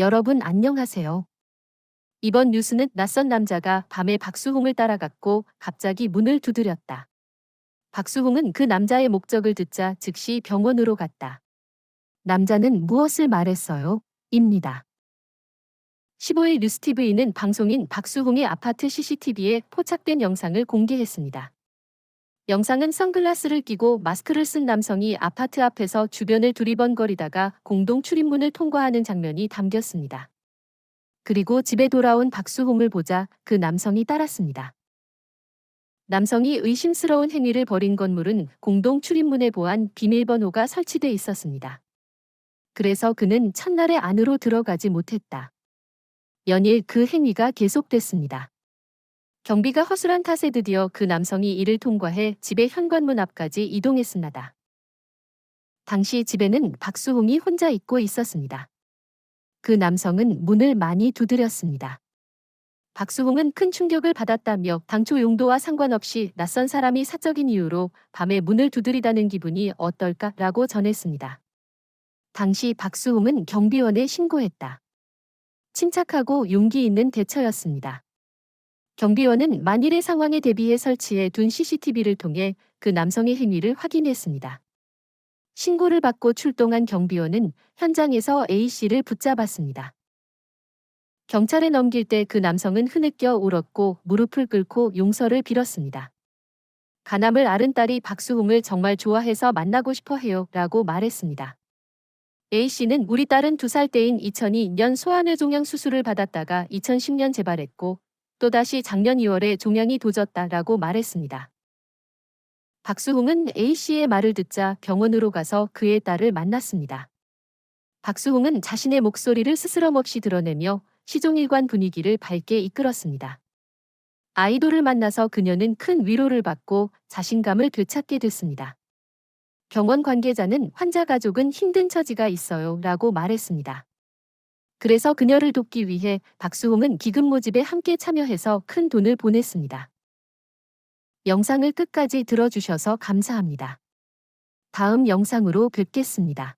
여러분 안녕하세요. 이번 뉴스는 낯선 남자가 밤에 박수홍을 따라갔고 갑자기 문을 두드렸다. 박수홍은 그 남자의 목적을 듣자 즉시 병원으로 갔다. 남자는 무엇을 말했어요? 입니다. 15일 뉴스TV는 방송인 박수홍의 아파트 CCTV에 포착된 영상을 공개했습니다. 영상은 선글라스를 끼고 마스크를 쓴 남성이 아파트 앞에서 주변을 두리번거리다가 공동 출입문을 통과하는 장면이 담겼습니다. 그리고 집에 돌아온 박수홍을 보자 그 남성이 따랐습니다. 남성이 의심스러운 행위를 벌인 건물은 공동 출입문에 보안 비밀번호가 설치돼 있었습니다. 그래서 그는 첫날에 안으로 들어가지 못했다. 연일 그 행위가 계속됐습니다. 경비가 허술한 탓에 드디어 그 남성이 이를 통과해 집의 현관문 앞까지 이동했습니다. 당시 집에는 박수홍이 혼자 있고 있었습니다. 그 남성은 문을 많이 두드렸습니다. 박수홍은 큰 충격을 받았다며 당초 용도와 상관없이 낯선 사람이 사적인 이유로 밤에 문을 두드리다는 기분이 어떨까라고 전했습니다. 당시 박수홍은 경비원에 신고했다. 침착하고 용기 있는 대처였습니다. 경비원은 만일의 상황에 대비해 설치해 둔 CCTV를 통해 그 남성의 행위를 확인했습니다. 신고를 받고 출동한 경비원은 현장에서 A씨를 붙잡았습니다. 경찰에 넘길 때 그 남성은 흐느껴 울었고 무릎을 꿇고 용서를 빌었습니다. 가남을 앓은 딸이 박수홍을 정말 좋아해서 만나고 싶어 해요 라고 말했습니다. A씨는 우리 딸은 두 살 때인 2002년 소아뇌 종양 수술을 받았다가 2010년 재발했고 또다시 작년 2월에 종양이 도졌다라고 말했습니다. 박수홍은 A씨의 말을 듣자 병원으로 가서 그의 딸을 만났습니다. 박수홍은 자신의 목소리를 스스럼 없이 드러내며 시종일관 분위기를 밝게 이끌었습니다. 아이돌을 만나서 그녀는 큰 위로를 받고 자신감을 되찾게 됐습니다. 병원 관계자는 환자 가족은 힘든 처지가 있어요 라고 말했습니다. 그래서 그녀를 돕기 위해 박수홍은 기금 모집에 함께 참여해서 큰 돈을 보냈습니다. 영상을 끝까지 들어주셔서 감사합니다. 다음 영상으로 뵙겠습니다.